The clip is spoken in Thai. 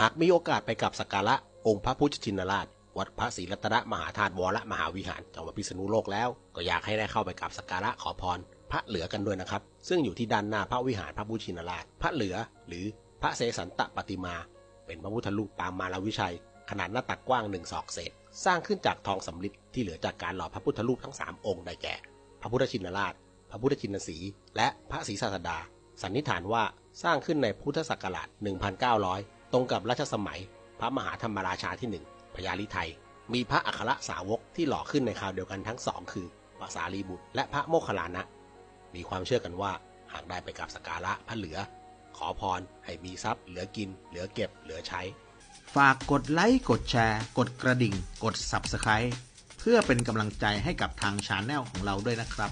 หากมีโอกาสไปกราบสักการะองค์พระพุทธชินราช วัดพระศรีรัตนมหาธาตุวรมหาวิหารจังหวัดพิษณุโลกแล้ว ก็อยากให้ได้เข้าไปกราบสักการะขอพร พระเหลือกันด้วยนะครับ ซึ่งอยู่ที่ด้านหน้าพระวิหารพระพุทธชินราช พระเหลือหรือพระเสสันตปฏิมา เป็นพระพุทธรูปปางมารวิชัย ขนาดหน้าตักกว้างหนึ่งศอกเศษ สร้างขึ้นจากทองสำริดที่เหลือจากการหล่อพระพุทธรูปทั้งสามองค์ได้แก่ พระพุทธชินราช พระพุทธชินสีและพระศรีศาสดา สันนิษฐานว่าสร้างขึ้นในพุทธศักราช 1900 ตรงกับรัชสมัย พระมหาธรรมราชาที่หนึ่งพญาลิไทย มีพระอัครสาวกที่หล่อขึ้นในคราวเดียวกันทั้งสองคือพระสารีบุตรและพระโมคคัลลานะ มีความเชื่อกันว่าหากได้ไปกราบสกการะพระเหลือ ขอพรให้มีทรัพย์เหลือกิน เหลือเก็บ เหลือใช้ ฝากกดไลค์กดแชร์ กดกระดิ่ง กด Subscribe เพื่อเป็นกำลังใจให้กับทางชาแนลของเราด้วยนะครับ